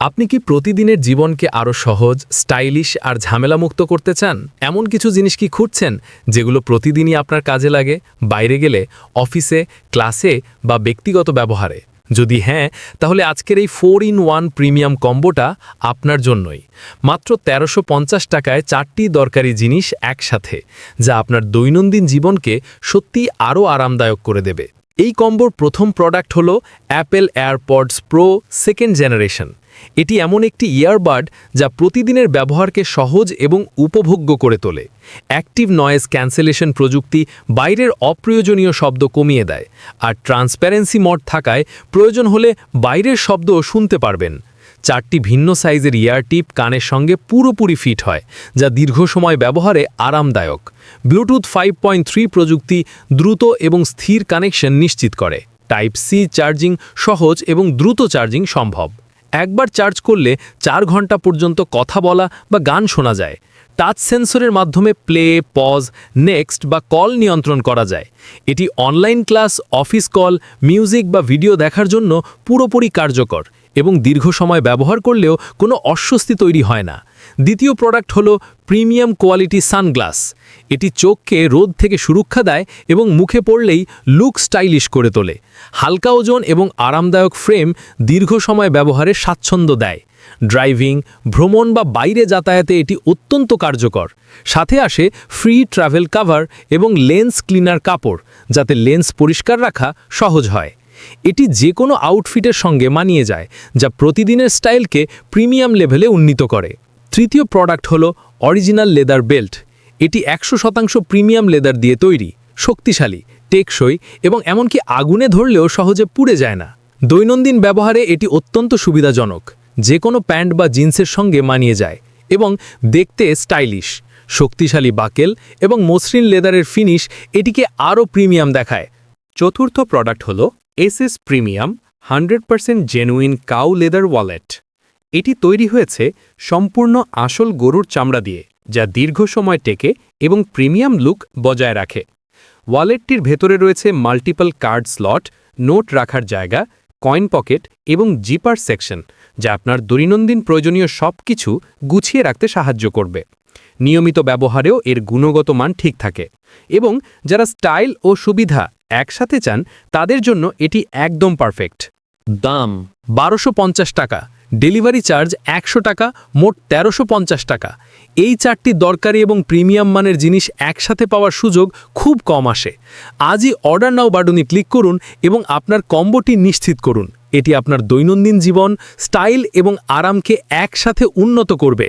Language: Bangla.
আপনি কি প্রতিদিনের জীবনকে আরও সহজ, স্টাইলিশ আর ঝামেলামুক্ত করতে চান? এমন কিছু জিনিস কি খুঁজছেন যেগুলো প্রতিদিনই আপনার কাজে লাগে? বাইরে গেলে, অফিসে, ক্লাসে বা ব্যক্তিগত ব্যবহারে? যদি হ্যাঁ তাহলে আজকের এই ফোর ইন ওয়ান প্রিমিয়াম কম্বোটা আপনার জন্যই। মাত্র তেরোশো টাকায় চারটি দরকারি জিনিস একসাথে, যা আপনার দৈনন্দিন জীবনকে সত্যি আরও আরামদায়ক করে দেবে। এই কম্বোর প্রথম প্রোডাক্ট হল Apple AirPods Pro second generation এটি এমন একটি ইয়ারবাড যা প্রতিদিনের ব্যবহারকে সহজ এবং উপভোগ্য করে তোলে। অ্যাক্টিভ নয়েজ ক্যান্সেলেশন প্রযুক্তি বাইরের অপ্রয়োজনীয় শব্দ কমিয়ে দেয়, আর ট্রান্সপ্যারেন্সি মড থাকায় প্রয়োজন হলে বাইরের শব্দও শুনতে পারবেন। চারটি ভিন্ন সাইজের ইয়ার টিপ কানের সঙ্গে পুরোপুরি ফিট হয়, যা দীর্ঘ সময় ব্যবহারে আরামদায়ক। ব্লুটুথ ফাইভ প্রযুক্তি দ্রুত এবং স্থির কানেকশন নিশ্চিত করে। টাইপ সি চার্জিং সহজ এবং দ্রুত চার্জিং সম্ভব। একবার চার্জ করলে চার ঘণ্টা পর্যন্ত কথা বলা বা গান শোনা যায়। টাচ সেন্সরের মাধ্যমে প্লে, পজ, নেক্সট বা কল নিয়ন্ত্রণ করা যায়। এটি online class, office call, music বা ভিডিও দেখার জন্য পুরোপুরি কার্যকর। এবং দীর্ঘ সময় ব্যবহার করলেও কোনো অস্বস্তি তৈরি হয় না। দ্বিতীয় প্রোডাক্ট হলো প্রিমিয়াম কোয়ালিটি সানগ্লাস। এটি চোখকে রোদ থেকে সুরক্ষা দেয় এবং মুখে পড়লেই লুক স্টাইলিশ করে তোলে। হালকা ওজন এবং আরামদায়ক ফ্রেম দীর্ঘ সময় ব্যবহারে স্বাচ্ছন্দ্য দেয়। ড্রাইভিং, ভ্রমণ বা বাইরে যাতায়াতে এটি অত্যন্ত কার্যকর। সাথে আসে ফ্রি ট্রাভেল কাভার এবং লেন্স ক্লিনার কাপড়, যাতে লেন্স পরিষ্কার রাখা সহজ হয়। এটি যে কোনো আউটফিটের সঙ্গে মানিয়ে যায়, যা প্রতিদিনের স্টাইলকে প্রিমিয়াম লেভেলে উন্নীত করে। তৃতীয় প্রোডাক্ট হল অরিজিনাল লেদার বেল্ট এটি একশো শতাংশ প্রিমিয়াম লেদার দিয়ে তৈরি, শক্তিশালী, টেকসই এবং এমনকি আগুনে ধরলেও সহজে পুড়ে যায় না। দৈনন্দিন ব্যবহারে এটি অত্যন্ত সুবিধাজনক যে কোনো প্যান্ট বা জিন্সের সঙ্গে মানিয়ে যায় এবং দেখতে স্টাইলিশ, শক্তিশালী বাকেল এবং মসৃণ লেদারের ফিনিশ এটিকে আরও প্রিমিয়াম দেখায়। চতুর্থ প্রোডাক্ট হল SS premium hundred percent genuine cow leather wallet. এটি তৈরি হয়েছে সম্পূর্ণ আসল গরুর চামড়া দিয়ে, যা দীর্ঘ সময় টেকে এবং প্রিমিয়াম লুক বজায় রাখে। ওয়ালেটটির ভেতরে রয়েছে মাল্টিপল কার্ড স্লট, নোট রাখার জায়গা, কয়েন পকেট এবং জিপার সেকশন, যা আপনার দৈনন্দিন প্রয়োজনীয় সব কিছু গুছিয়ে রাখতে সাহায্য করবে। নিয়মিত ব্যবহারেও এর গুণগত মান ঠিক থাকে এবং যারা স্টাইল ও সুবিধা একসাথে চান, তাদের জন্য এটি একদম পারফেক্ট। দাম বারোশো টাকা, ডেলিভারি চার্জ একশো টাকা, মোট তেরোশো টাকা। এই চারটি দরকারি এবং প্রিমিয়াম মানের জিনিস একসাথে পাওয়ার সুযোগ খুব কম আসে। আজই অর্ডার নাও বাটনে ক্লিক করুন এবং আপনার কম্বোটি নিশ্চিত করুন। এটি আপনার দৈনন্দিন জীবন, স্টাইল এবং আরামকে একসাথে উন্নত করবে।